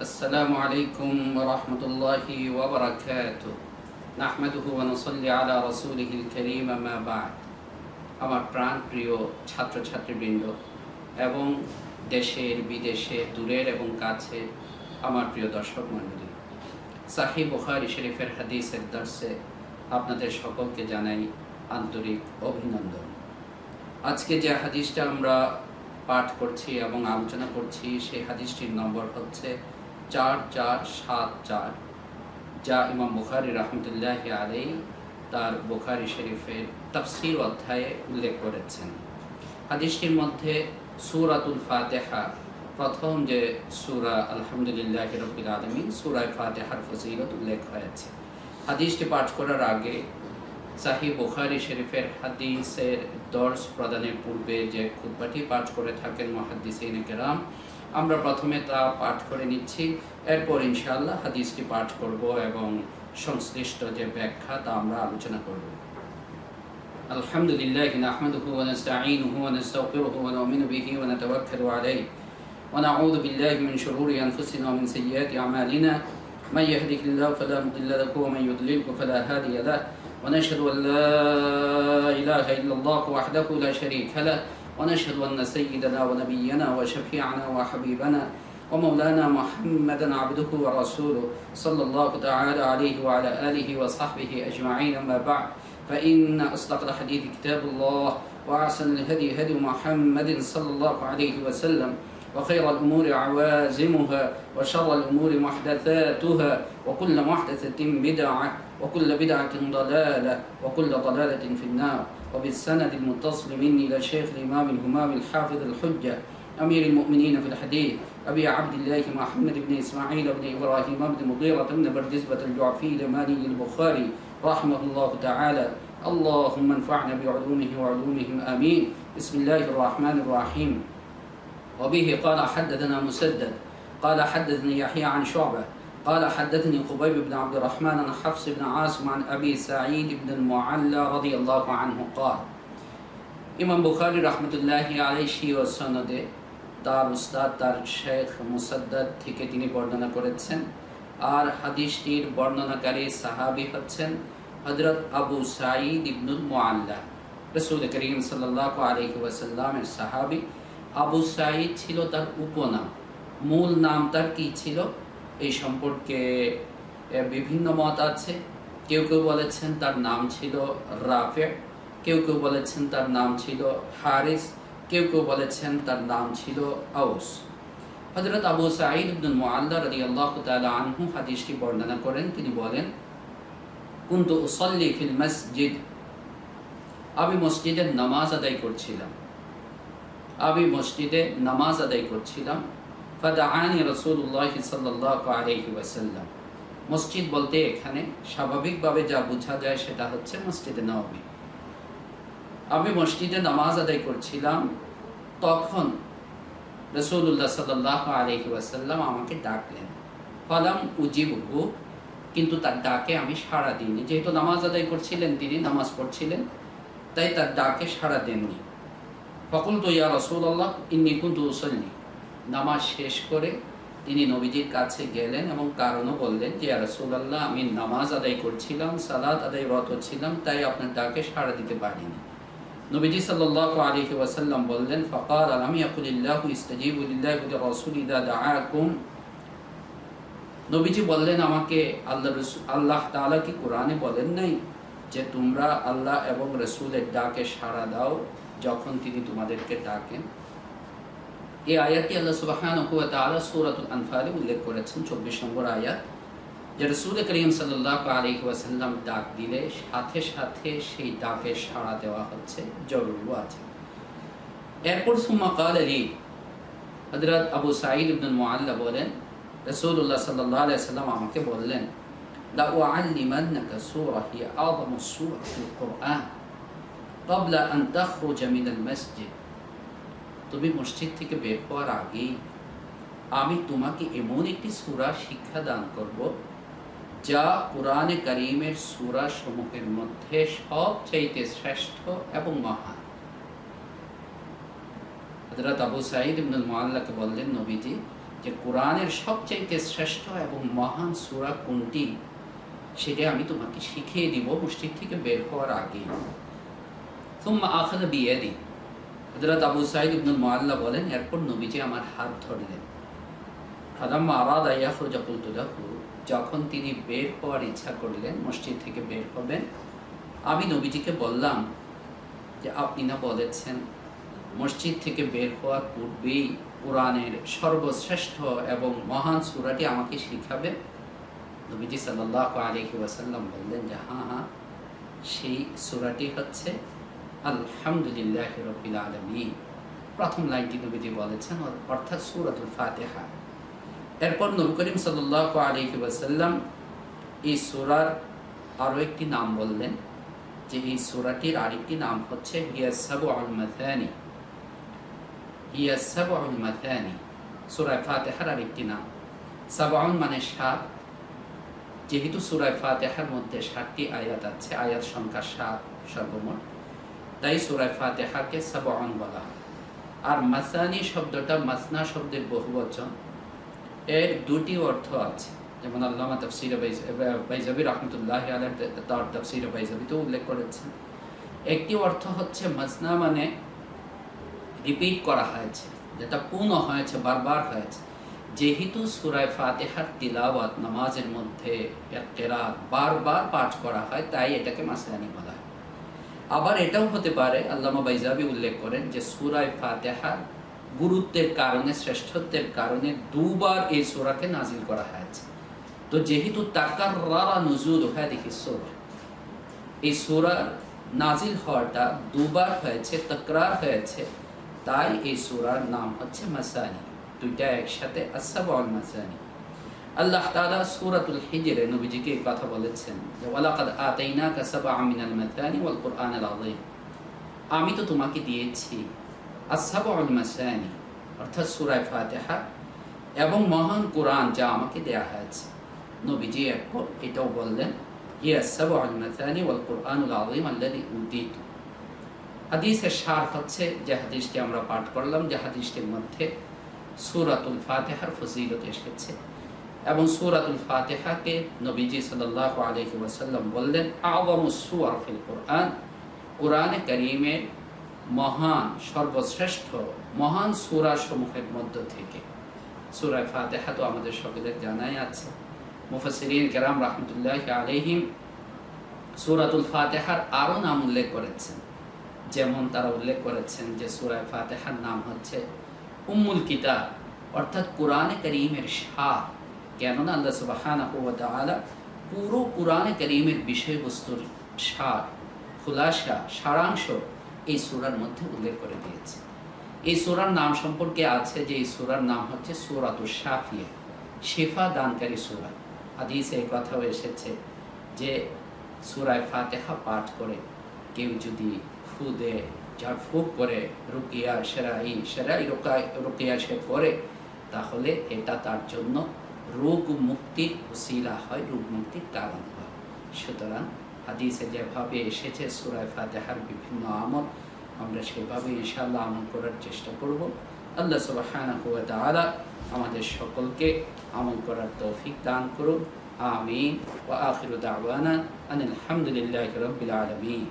السلام عليكم ورحمة الله وبركاته نحمده ونصلي على رسوله الكريم ما بعد আমার প্রাণ প্রিয় ছাত্রছাত্রীবৃন্দ এবং দেশের বিদেশে দূরের এবং কাছে আমার প্রিয় দর্শক মণ্ডলী সাহি বুখারি শরীফের হাদিসের দর্শে আপনাদের সকলকে জানাই আন্তরিক অভিনন্দন আজকে যে হাদিসটা আমরা পাঠ করছি এবং আলোচনা করছি সেই হাদিসটির নম্বর হচ্ছে চার চার সাত চার, যা ইমাম বুখারি রহমতুল্লাহ আলাই তার বুখারি শরীফের তাফসির অধ্যায়ে উল্লেখ করেছেন। হাদিসটির মধ্যে সুরাতুল ফাতেহা, প্রথম যে সুরা আলহামদুলিল্লাহ রবিল আলমী সুরায় ফাতেহার ফজিলত উল্লেখ হয়েছে। হাদিসটি পাঠ করার আগে সাহি বুখারি শরীফের হাদিসের দর্শ প্রদানের পূর্বে যে খুতবাটি পাঠ করে থাকেন মহাদিসিন কেরাম আমরা প্রথমে তা পাঠ করে নিচ্ছি। এরপর ইনশাআল্লাহ হাদিসটি পাঠ করব এবং সংশ্লিষ্ট যে ব্যাখ্যা তা আমরা আলোচনা করব। الحمد لله نحمده ونستعينه ونستغفره ونؤمن به ونتوكل عليه ونعوذ بالله من شرور أنفسنا ومن سيئات أعمالنا من يهده الله فلا مضل له ومن يضلله فلا هادي له ونشهد أن لا إله إلا الله وحده لا شريك له ونشهد أن سيدنا ونبينا وشفيعنا وحبيبنا ومولانا محمدا عبده ورسوله صلى الله تعالى عليه وعلى آله وصحبه أجمعين أما بعد. فإن أصدق الحديث كتاب الله وأحسن الهدي هدي محمد صلى الله عليه وسلم وخير الأمور عوازمها وشر الأمور محدثاتها وكل محدثة بدعة وكل بدعة ضلالة وكل ضلالة في النار. وبالسند المتصل مني إلى شيخ الإمام الهمام الحافظ الحجة أمير المؤمنين في الحديث أبي عبد الله محمد بن إسماعيل بن إبراهيم بن مغيرة بن بردزبة الجعفي اليماني البخاري رحمه الله تعالى. اللهم انفعنا بعلومه وعلومهم. آمين. بسم الله الرحمن الرحيم. وبه قال حدثنا مسدد. قال حدثني يحيى عن شعبة قال حدثني خبيب بن عبد الرحمن عن حفص بن عاصم عن أبي سعيد بن المعلى رضي الله عنه قال ইমাম বুখারি রহমতুল্লাহ আলাইশি ও সনদে তার উস্তাদ তার শেখ মুসাদ্দাদ থেকে তিনি বর্ণনা করেছেন আর হাদিসটির বর্ণনাকারী সাহাবি হচ্ছেন হজরত আবু সাঈদ ইবনুল মুআল্লা রসুল করিম সাল্লাহ আলহি ওয়াসাল্লামের সাহাবি আবু সাঈদ ছিল তার উপনাম মূল নাম তার কি ছিল এই সম্পর্কে বিভিন্ন মত আছে। কেউ কেউ বলেছেন তার নাম ছিল রাফে, কেউ কেউ বলেছেন তার নাম ছিল হারিস, কেউ কেউ বলেছেন তার নাম ছিল আউস। হজরত আবু সাঈদ ইবনুল মুআল্লা রাদিয়াল্লাহু তাআলা আনহু হাদিসটি বর্ণনা করেন। তিনি বলেন, কুনতু উসাল্লি ফিল মসজিদ। আমি মসজিদে নামাজ আদায় করছিলাম। আমি মসজিদে নামাজ আদায় করছিলাম। ফাদাআনি ওয়াসাল্লাম মসজিদ বলতে এখানে স্বাভাবিকভাবে যা বোঝা যায় সেটা হচ্ছে মসজিদে নববী আমি মসজিদে নামাজ আদায় করছিলাম, তখন রসুল্লাহ সাল্লাহ আলহি ওয়াসাল্লাম আমাকে ডাকলেন। ফলাম উজিবহু, কিন্তু তার ডাকে আমি সাড়া দিইনি। যেহেতু নামাজ আদায় করছিলেন, তিনি নামাজ পড়ছিলেন, তাই তার ডাকে সাড়া দেননি। ফকুল তো ইয়া রসুল্লাহ ইন্নি কুন্তু উসল্লি। নামাজ শেষ করে তিনি নবীজির কাছে গেলেন এবং কারণও বললেন যে রসুল্লাহ আমি নামাজ আদায় করছিলাম সালাদ আদায়রত ছিলাম, তাই আপনার ডাকে সাড়া দিতে পারিনি। নবীজি সাল্লাল্লাহু আলাইহি ওয়াসাল্লাম বললেন, ফাকাল আলাম ইয়াকুলিল্লাহু ইস্তাজিবু লিল্লাহি ওয়া ইদা নবীজি বললেন, আমাকে আল্লাহ রসুল আল্লাহ তাআলা কি কোরআনে বলেন নাই যে, তোমরা আল্লাহ এবং রসুলের ডাকে সাড়া দাও যখন তিনি তোমাদেরকে ডাকেন? এই আয়াতটি আল্লাহ সুবহানাহু ওয়া তাআলা সূরাতুল আনফালে উল্লেখ করেছেন 24 নম্বর আয়াত যে রসুল করিম সাল্লাহ আলহি ওয়াসাল্লাম ডাক দিলে সাথে সাথে সেই ডাকে সাড়া দেওয়া হচ্ছে জরুরিও আছে এরপর সুম্মা কাল আলী হজরত আবু সাঈদ ইবনুল মুআল্লা বলেন রসুল্লাহ সাল্লাহ আলাইহি সাল্লাম আমাকে বললেন লা উআল্লিমান্নাকা সূরা হিয়া আযমু সূরা ফিল কুরআন قبل أن تخرج من المسجد তুমি মসজিদ থেকে বের হওয়ার আগেই আমি তোমাকে এমন একটি সুরা শিক্ষা দান করব, যা কোরআনে করিমের সুরা সমূহের মধ্যে সবচাইতে শ্রেষ্ঠ এবং মহান। হজরত আবু সাইদ ইবনুল মুআল্লাকে বললেন, নবীজি, যে কোরআনের সবচাইতে শ্রেষ্ঠ এবং মহান সূরা কোনটি, সেটা আমি তোমাকে শিখিয়ে দিব মসজিদ থেকে বের হওয়ার আগে তুম্মা আখাদা বিয়ে দিই হজরত আবু সাইদ ইবনুল মোয়াল্লা বলেন, এরপর নবীজি আমার হাত ধরলেন। ফালাম্মা আরাদ আইয়াখরুজা কুলতু লাহু, যখন তিনি বের হওয়ার ইচ্ছা করলেন, মসজিদ থেকে বের হবেন, আমি নবীজিকে বললাম যে, আপনি না বলেছেন, মসজিদ থেকে বের হওয়ার পূর্বেই কোরআনের সর্বশ্রেষ্ঠ এবং মহান সূরাটি আমাকে শিখাবে? নবীজি সাল্লাল্লাহু আলাইহি ওয়াসাল্লাম বললেন যে হ্যাঁ হ্যাঁ সেই সূরাটি হচ্ছে আলহামদুলিল্লাহ আলমী প্রথম লাইনটি নবীজি বলেছেন, অর্থাৎ সুরাতুল ফাতেহা। এরপর করিম সাল্লাহ এই সুরার আরও একটি নাম বললেন, যে এই সুরাটির আরেকটি নাম হচ্ছে হিয়াসাবু আল মাথানি। হিয়াসাবু আল মাথানি সুরায় ফাতেহার আরেকটি নাম। সাবাউন মানে সাত, যেহেতু সুরায় ফাতেহার মধ্যে ষাটটি আয়াত আছে, আয়াত সংখ্যা সাত সর্বমোট। তাই সুরায় ফাতেহাকে সাবাউন বলা হয়। আর মাসানি শব্দটা মাসনা শব্দের বহুবচন। এর দুটি অর্থ আছে। যেমন আল্লামা তফসির বাইজাবি রহমতুল্লাহ আলহ তার তফসির বাইজাবিতেও উল্লেখ করেছেন। একটি অর্থ হচ্ছে মাসনা মানে রিপিট করা হয়েছে, যেটা পূর্ণ হয়েছে, বারবার হয়েছে। যেহেতু সুরায় ফাতেহার তিলাওয়াত নামাজের মধ্যে বারবার পাঠ করা হয়, তাই এটাকে মাসলানি বলা হয়। আবার এটাও হতে পারে, আল্লামা বাইজাবি উল্লেখ করেন যে সুরায় ফাতেহার গুরুত্বের কারণে, শ্রেষ্ঠত্বের কারণে দুবার এই সুরাকে নাজিল করা হয়েছে। তো যেহেতু তাকার রারা নজুল হ্যাঁ দেখি সুরা। এই সুরার নাজিল হওয়াটা দুবার হয়েছে, তকরার হয়েছে, তাই এই সুরার নাম হচ্ছে মাসানি। দুইটা একসাথে আসাবল মাসানি। আল্লাহ তাআলা সূরাতুল হিজরে নবীজিকে এই কথা বলেছেন যে, ওয়ালাকাদ আতাইনাকা সাবআ মিনাল মাসানি ওয়াল কুরআনাল আযীম। আমি তো তোমাকে দিয়েছি আসাবল মাসানি, অর্থাৎ সূরা ফাতিহা এবং মহান কোরআন যা আমাকে দেয়া হয়েছে। নবীজি এরপর এটাও বললেন ইয়া সাবআল মাসানি ওয়াল কুরআনুল আযীম আল্লাযী উতিতু হাদিসের সার হচ্ছে যে, হাদিসটি আমরা পাঠ করলাম যে, হাদিসটির মধ্যে সুরাতুল ফাতেহার ফজিলত এসেছে। এবং সুরাতুল ফাতেহাকে নবীজি সাল্লাহ আলহি ওয়াসাল্লাম বললেন, আওয়াম সুয়ার ফিল কোরআন। কোরআনে করিমের মহান, সর্বশ্রেষ্ঠ, মহান সুরা সমূহের মধ্য থেকে। সুরায় ফাতেহা তো আমাদের সকলের জানাই আছে। মুফাসিরিন কেরাম রহমতুল্লাহ আলহিম সুরাতুল ফাতেহার আরও নাম উল্লেখ করেছেন। যেমন তারা উল্লেখ করেছেন যে সুরায় ফাতেহার নাম হচ্ছে উম্মুল কিতাব, অর্থাৎ কোরআনে করিমের সার। কেননা আল্লাহ সুবাহানা পুরো কোরআনে করিমের বিষয়বস্তুর সার, খুলাসা, সারাংশ এই সুরার মধ্যে উল্লেখ করে দিয়েছে। এই সুরার নাম সম্পর্কে আছে যে এই সুরার নাম হচ্ছে সুরাতু শাফিয়া, শেফা দানকারী সুরা। হাদিসে এই কথাও এসেছে যে সুরায় ফাতেহা পাঠ করে কেউ যদি ফু দেয় ফুক করে রুকিয়া, সেরাই সেরাই রোকায়, রুকিয়া সে করে তাহলে এটা তার জন্য রোগ মুক্তির উসিলা হয় রোগ মুক্তির কারণ হয়। সুতরাং হাদিসে যেভাবে এসেছে সুরায় ফাতেহার বিভিন্ন আমল, আমরা সেভাবে ইনশাল্লাহ আমল করার চেষ্টা করব। আল্লাহ তাআলা আমাদের সকলকে আমল করার তৌফিক দান করুন আমিন। ওয়া আখিরু দাওয়ানা আনিল হামদুলিল্লাহি রাব্বিল আলামিন।